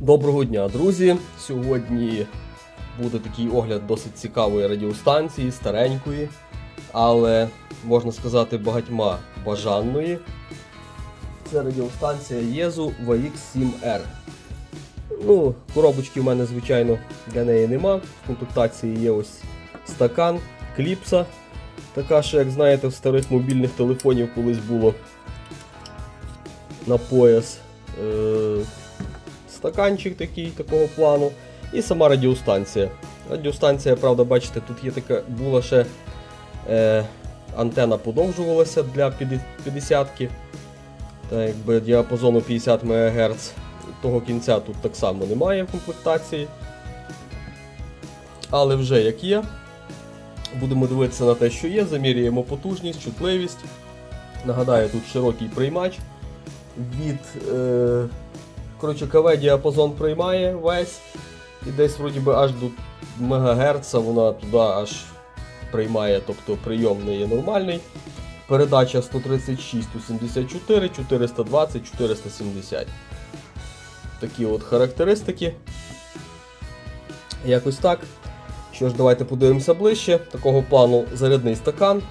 Доброго дня, друзі! Сьогодні буде такий огляд досить цікавої радіостанції, старенької, але можна сказати багатьма бажаної. Це радіостанція Єзу VX7R. Ну, коробочки в мене, звичайно, для неї нема. В комплектації є ось стакан, кліпса. Така, що, як знаєте, в старих мобільних телефонів колись було на пояс. Е- стаканчик такий, такого плану. І сама радіостанція. Радіостанція, правда, бачите, тут є така була ще е, антена подовжувалася для 50-ки. Та якби діапазону 50 МГц. Того кінця тут так само немає в комплектації. Але вже як є. Будемо дивитися на те, що є, замірюємо потужність, чутливість. Нагадаю, тут широкий приймач від. Е, Коротше, КВ діапазон приймає весь. І десь вроді би аж до МГц вона туди аж приймає, тобто прийом не є нормальний. Передача 136 у 74, 420, 470. Такі от характеристики. Якось так. Що ж, давайте подивимося ближче. Такого плану зарядний стакан.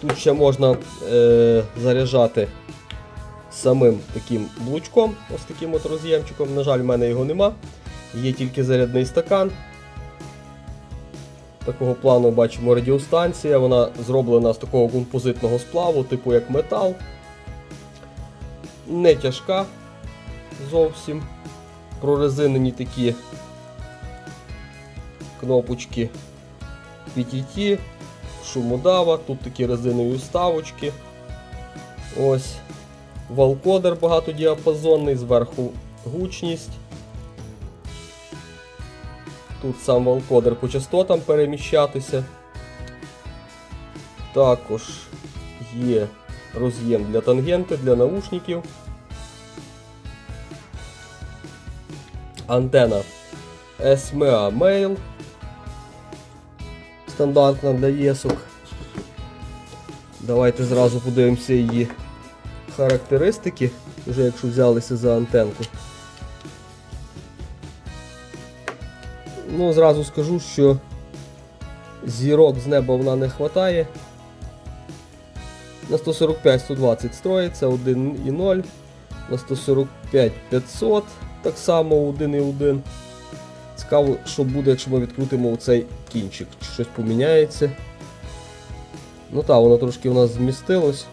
Тут ще можна е, заряджати самим таким блучком, ось таким от роз'ємчиком. На жаль, в мене його нема. Є тільки зарядний стакан. Такого плану бачимо радіостанція, вона зроблена з такого композитного сплаву, типу як метал. Не тяжка зовсім. Прорезинені такі кнопочки PTT, шумодава, тут такі резинові вставочки. Ось. Валкодер багатодіапазонний, зверху гучність. Тут сам валкодер по частотам переміщатися. Також є роз'єм для тангенти, для наушників. Антена SMA Mail. Стандартна для єсок. Давайте зразу подивимося її характеристики, вже якщо взялися за антенку. Ну, зразу скажу, що зірок з неба вона не вистачає. На 145-120 строїться 1,0, на 145 500, так само 1,1. Цікаво, що буде, якщо ми відкрутимо оцей кінчик, чи щось поміняється. Ну так, воно трошки у нас змістилось.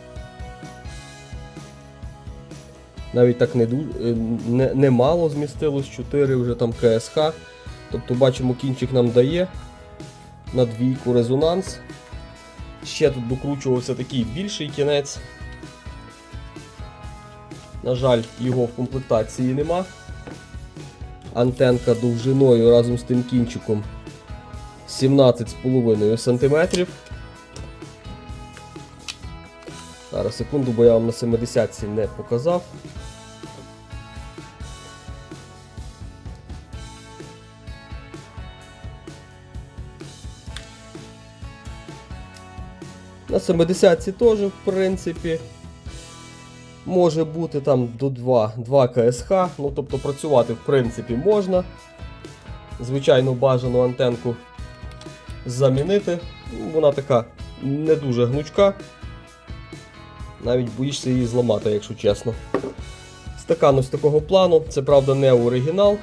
Навіть так не, е, не, не мало змістилось, 4 вже там КСХ. Тобто бачимо, кінчик нам дає на двійку резонанс. Ще тут докручувався такий більший кінець. На жаль, його в комплектації нема. Антенка довжиною разом з тим кінчиком 17,5 см. Зараз секунду, бо я вам на 70 не показав. На 70 теж, в принципі, може бути там до 2, 2 КСХ, ну тобто працювати в принципі можна. Звичайно, бажану антенку замінити. Вона така не дуже гнучка. Навіть боїшся її зламати, якщо чесно. Стакан ось такого плану, це правда не оригінал.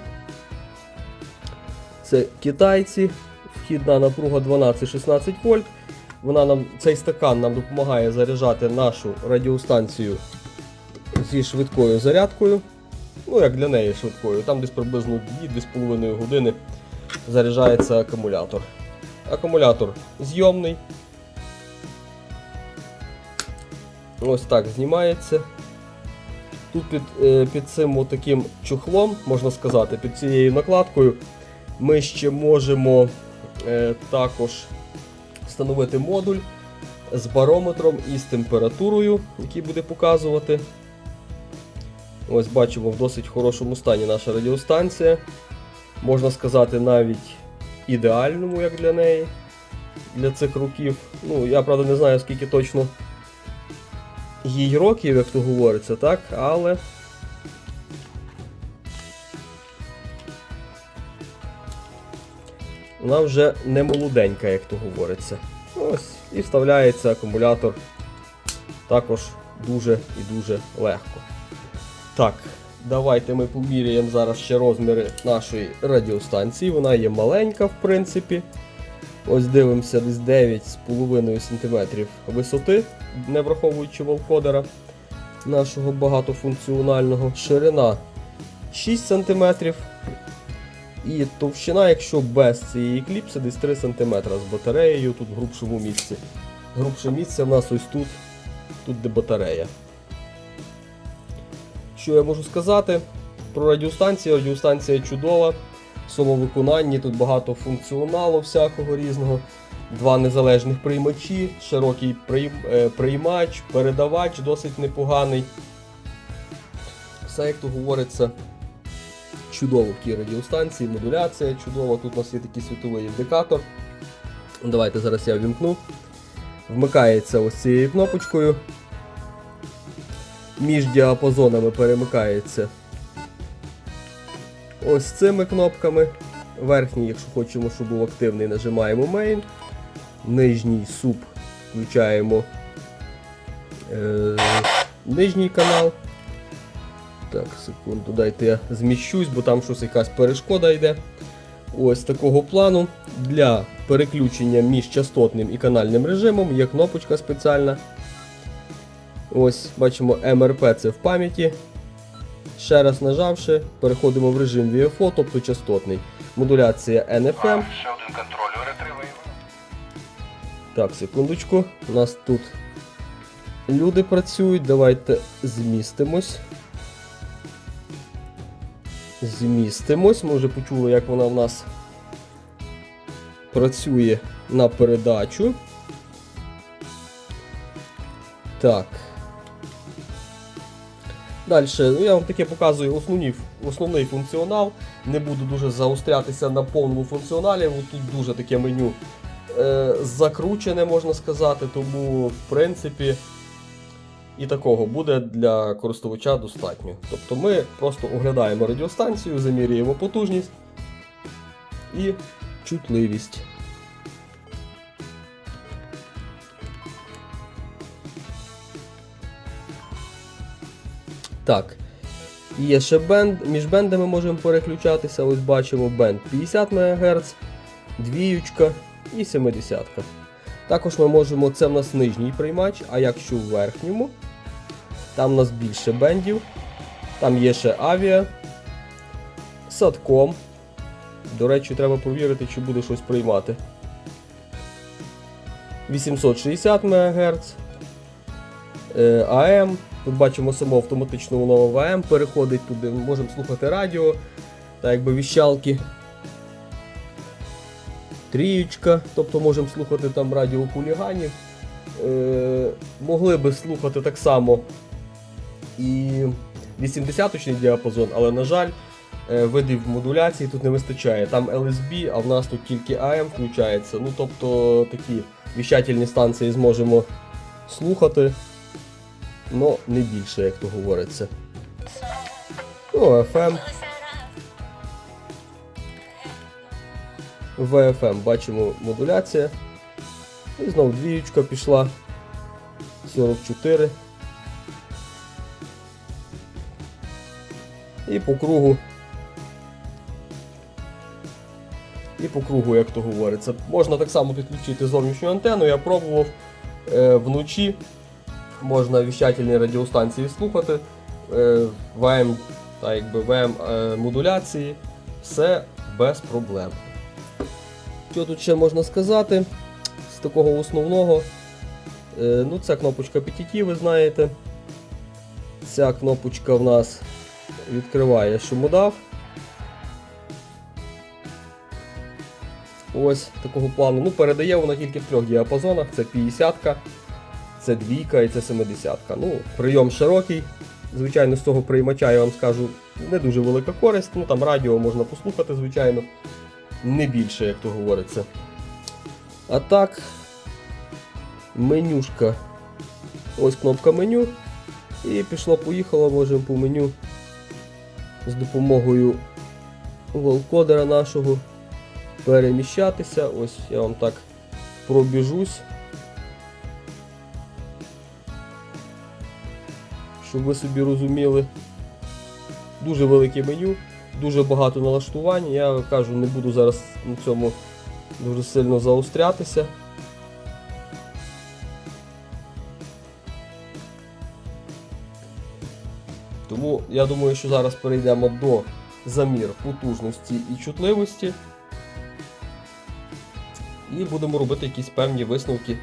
Це китайці, вхідна напруга 12-16 вольт. Вона нам, Цей стакан нам допомагає заряджати нашу радіостанцію зі швидкою зарядкою. Ну, як для неї швидкою. Там десь приблизно 2-2,5 години заряджається акумулятор. Акумулятор зйомний. Ось так знімається. Тут під, е, під цим таким чохлом, можна сказати, під цією накладкою, ми ще можемо е, також встановити модуль з барометром і з температурою, який буде показувати. Ось бачимо в досить хорошому стані наша радіостанція. Можна сказати, навіть ідеальному, як для неї, для цих років. Ну, я правда не знаю, скільки точно їй років, як то говориться, так, але вона вже не молоденька, як то говориться. Ось, і вставляється акумулятор також дуже і дуже легко. Так, давайте ми поміряємо зараз ще розміри нашої радіостанції. Вона є маленька, в принципі. Ось дивимося десь 9,5 см висоти, не враховуючи волкодера нашого багатофункціонального. Ширина 6 см. І товщина, якщо без цієї кліпси, десь 3 см з батареєю тут в грубшому місці. Грубше місце в нас ось тут, тут де батарея. Що я можу сказати про радіостанцію? Радіостанція чудова. В своєму виконанні тут багато функціоналу всякого різного. Два незалежних приймачі, широкий е, приймач, передавач досить непоганий. Все, як то говориться, чудово в тій радіостанції, модуляція чудова. Тут у нас є такий світовий індикатор. Давайте зараз я вімкну. Вмикається ось цією кнопочкою. Між діапазонами перемикається ось цими кнопками. Верхній, якщо хочемо, щоб був активний, нажимаємо Main. Нижній суб включаємо е, нижній канал. Так, секунду, дайте я зміщусь, бо там щось якась перешкода йде. Ось такого плану. Для переключення між частотним і канальним режимом є кнопочка спеціальна. Ось, бачимо, МРП це в пам'яті. Ще раз нажавши, переходимо в режим VFO, тобто частотний. Модуляція NFM. Ще один. Так, секундочку. У нас тут люди працюють. Давайте змістимось. Змістимось. Ми вже почули, як вона в нас працює на передачу. Так. Далі, ну я вам таке показую основні, основний функціонал. Не буду дуже заострятися на повному функціоналі, тут дуже таке меню е, закручене, можна сказати, тому в принципі і такого буде для користувача достатньо. Тобто ми просто оглядаємо радіостанцію, замірюємо потужність і чутливість. Так. Є ще бенд, між бендами можемо переключатися. Ось бачимо бенд 50 МГц, двіючка і 70. Також ми можемо, це в нас нижній приймач, а якщо в верхньому, там у нас більше бендів. Там є ще авіа, садком. До речі, треба провірити, чи буде щось приймати. 860 МГц. Е, АМ. Тут бачимо само автоматично воно в АМ переходить туди. Можемо слухати радіо, та якби віщалки. Трієчка, тобто можемо слухати там радіо хуліганів. Е, могли би слухати так само і 80-точний діапазон, але, на жаль, е, видів модуляції тут не вистачає. Там LSB, а в нас тут тільки AM включається. Ну, тобто такі віщательні станції зможемо слухати, але не більше, як то говориться. Ну, FM. VFM бачимо модуляція. І знову двіючка пішла. 44. І по кругу. І по кругу, як то говориться. Можна так само підключити зовнішню антенну. Я пробував е, вночі. Можна віщательні радіостанції слухати. Е, ВМ, та якби ВМ е, модуляції. Все без проблем. Що тут ще можна сказати з такого основного? Е, ну, Це кнопочка PTT, ви знаєте. Ця кнопочка в нас відкриває шумодав. Ось такого плану. Ну, передає вона тільки в трьох діапазонах: це 50-ка, це двійка і це 70-ка. Ну, прийом широкий. Звичайно, з цього приймача я вам скажу не дуже велика користь. Ну там радіо можна послухати, звичайно. Не більше, як то говориться. А так, менюшка. Ось кнопка меню. І пішло-поїхало, можемо по меню з допомогою волкодера нашого переміщатися. Ось я вам так пробіжусь. Щоб ви собі розуміли. Дуже велике меню, дуже багато налаштувань. Я кажу, не буду зараз на цьому дуже сильно заострятися. Тому я думаю, що зараз перейдемо до замір потужності і чутливості. І будемо робити якісь певні висновки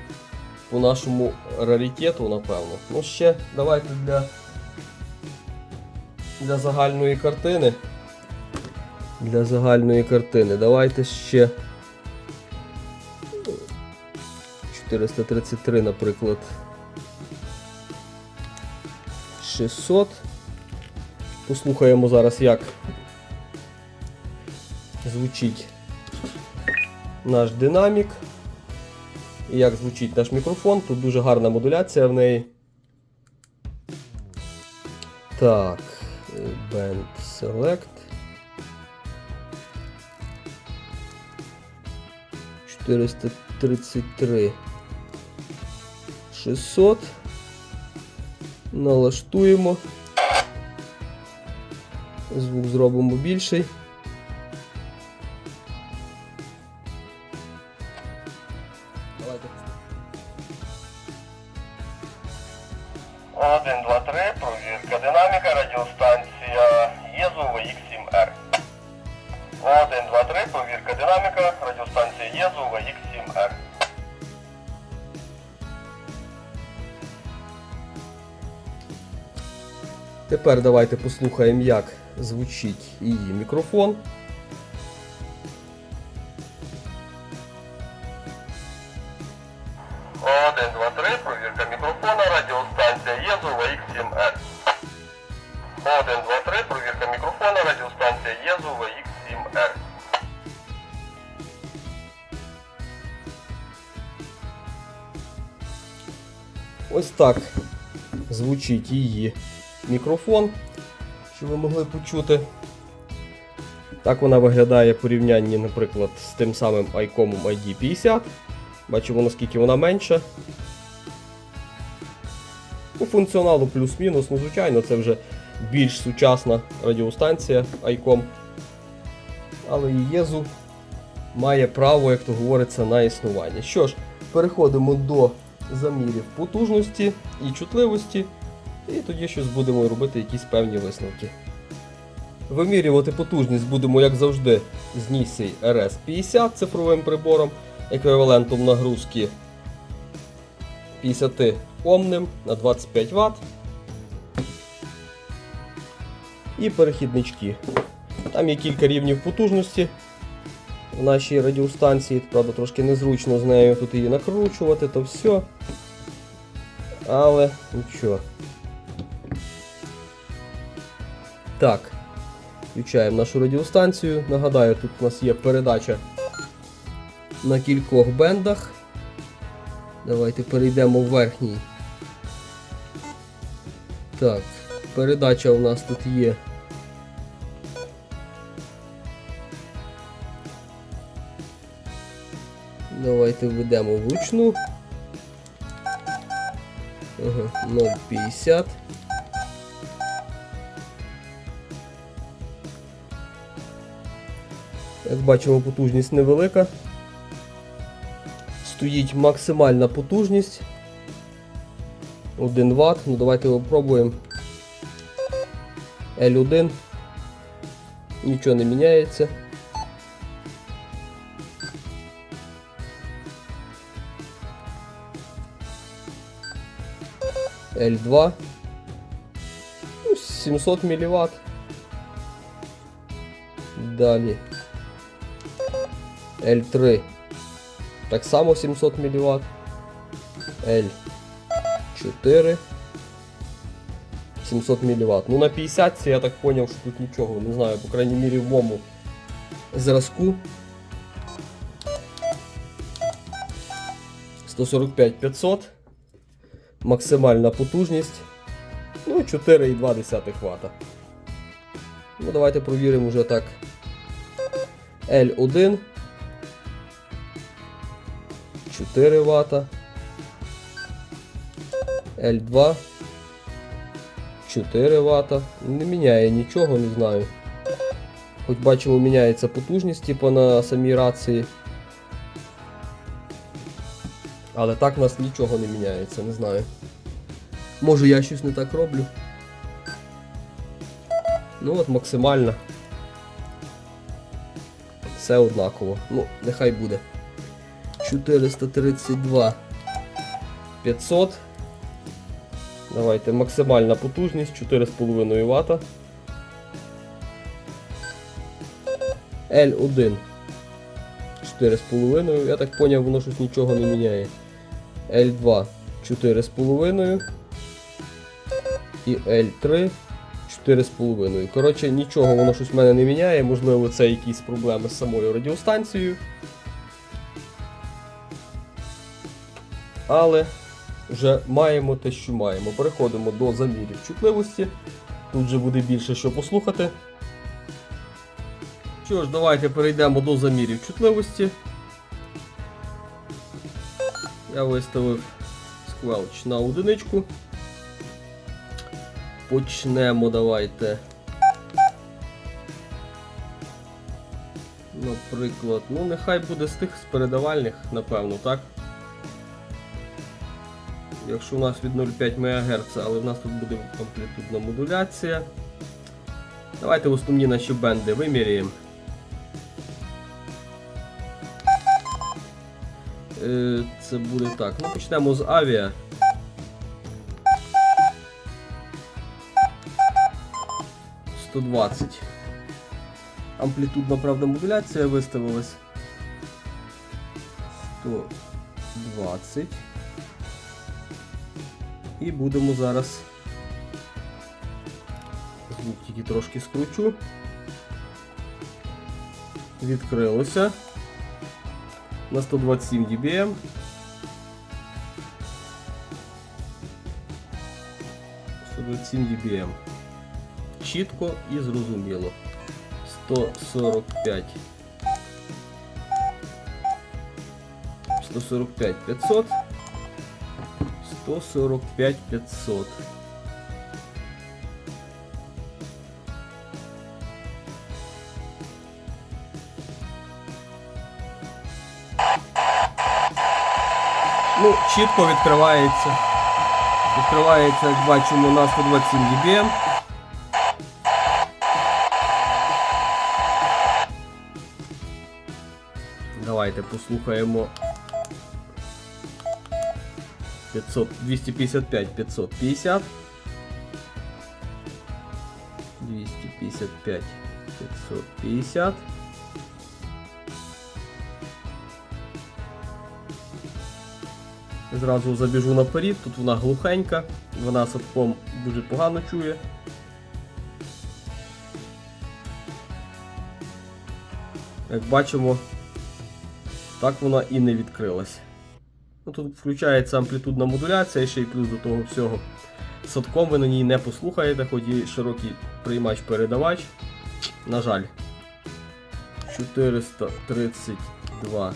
по нашому раритету, напевно. Ну ще давайте для, для загальної картини. Для загальної картини. Давайте ще 433, наприклад. 600. Послухаємо зараз, як звучить наш динамік. І як звучить наш мікрофон. Тут дуже гарна модуляція в неї. Так, Band Select. 433 600. Налаштуємо. Звук зробимо більший. Давайте. Один, два, три, провірка динаміка, радіостанція ЄЗУ X7R. Один, два, три, провірка динаміка, радіостанція ЄЗУ X7R. Тепер давайте послухаємо, як звучить її мікрофон. Один, два, три, провірка мікрофона, радіостанція ЄЗУ X7R. Один, два, три, провірка мікрофона, радіостанція ЄЗУ X7R. Ось так звучить її мікрофон, Що ви могли почути. Так вона виглядає в порівнянні, наприклад, з тим самим ICOM ID50. Бачимо, наскільки вона менша. По функціоналу плюс-мінус, ну, звичайно, це вже більш сучасна радіостанція ICOM. Але ЄЗУ має право, як то говориться, на існування. Що ж, переходимо до замірів потужності і чутливості, і тоді щось будемо робити якісь певні висновки. Вимірювати потужність будемо, як завжди, з Nisei RS50 цифровим прибором, еквівалентом нагрузки 50 омним на 25 Вт. І перехіднички. Там є кілька рівнів потужності в нашій радіостанції. Правда, трошки незручно з нею тут її накручувати, то все. Але нічого. Так. Включаємо нашу радіостанцію. Нагадаю, тут у нас є передача на кількох бендах. Давайте перейдемо в верхній. Так, передача у нас тут є. Давайте введемо вручну. Ага, 0,50. Як бачимо, потужність невелика. Стоїть максимальна потужність. 1 Вт. Ну давайте попробуємо. L1. Нічого не міняється. L2. Ну, 700 мВт. Далі. L3. Так само 700 мВт. L4. 700 мВт. Ну на 50 це я так зрозумів, що тут нічого. Не знаю, по крайній мірі в моєму зразку. 145 500. Максимальна потужність. Ну, 4,2 Вт. Ну, давайте провіримо вже так. L1. 4 Вт. L2 4 Вт. Не міняє нічого, не знаю. Хоч бачимо, міняється потужність типу, на самій рації. Але так у нас нічого не міняється, не знаю. Може я щось не так роблю. Ну от максимально. Все однаково. Ну, нехай буде. 432 500. Давайте максимальна потужність 4,5 Вт. L1 4,5. Я так поняв, воно щось нічого не міняє. L2 4,5 і L3 4,5. Коротше, нічого воно щось в мене не міняє, можливо, це якісь проблеми з самою радіостанцією. Але вже маємо те, що маємо. Переходимо до замірів чутливості. Тут вже буде більше що послухати. Що ж, давайте перейдемо до замірів чутливості. Я виставив Squelch на одиничку. Почнемо давайте. Наприклад, ну нехай буде з тих з передавальних, напевно, так? Якщо у нас від 0,5 МГц, але в нас тут буде амплітудна модуляція. Давайте основні наші бенди виміряємо. Е, Це буде так. Ну, почнемо з авіа. Сто двадцять. Амплітудна, правда, модуляція виставилась. 120. І будемо зараз. Звук тільки трошки скручу. Відкрилося. На 127 dBm. dBm. Чітко і зрозуміло. 145. 145 500. 145 500. Ну, чітко відкривається. Відкривається, як бачимо, на 127 dBm. Давайте послухаємо 500, 255, 550. 255, 550. Зразу забіжу наперед, тут вона глухенька, вона садком дуже погано чує. Як бачимо, так вона і не відкрилась. Ну, Тут включається амплітудна модуляція, ще й плюс до того всього. Садком ви на ній не послухаєте, хоч і широкий приймач-передавач. На жаль. 432.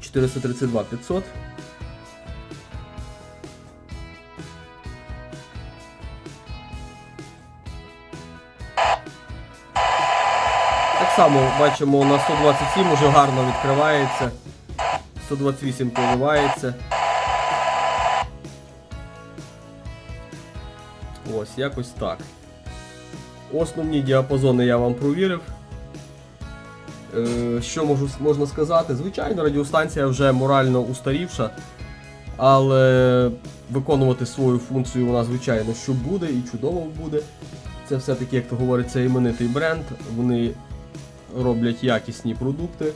432 500. Само бачимо на 127 уже гарно відкривається. 128 поливається. Ось, якось так. Основні діапазони я вам провірив. Е, Що можу, можна сказати? Звичайно, радіостанція вже морально устарівша, але виконувати свою функцію вона, звичайно, що буде і чудово буде. Це все-таки, як то говориться, іменитий бренд. Вони роблять якісні продукти.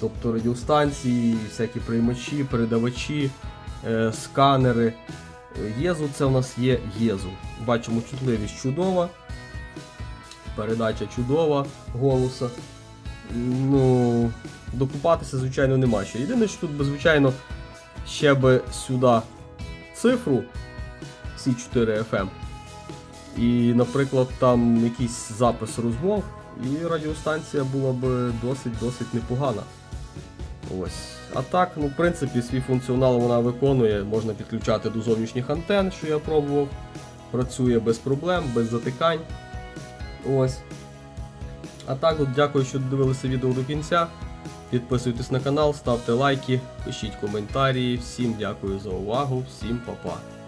Тобто радіостанції, всякі приймачі, передавачі, е, сканери. Єзу це у нас є Єзу. Бачимо чутливість чудова, передача чудова голоса. Ну, докупатися, звичайно, нема що. Єдине, що тут звичайно, ще би сюди цифру C4FM І, наприклад, там якийсь запис розмов, і радіостанція була б досить-досить непогана. Ось. А так, ну, в принципі, свій функціонал вона виконує, можна підключати до зовнішніх антен, що я пробував. Працює без проблем, без затикань. Ось. А так, от дякую, що дивилися відео до кінця. Підписуйтесь на канал, ставте лайки, пишіть коментарі. Всім дякую за увагу, всім па-па.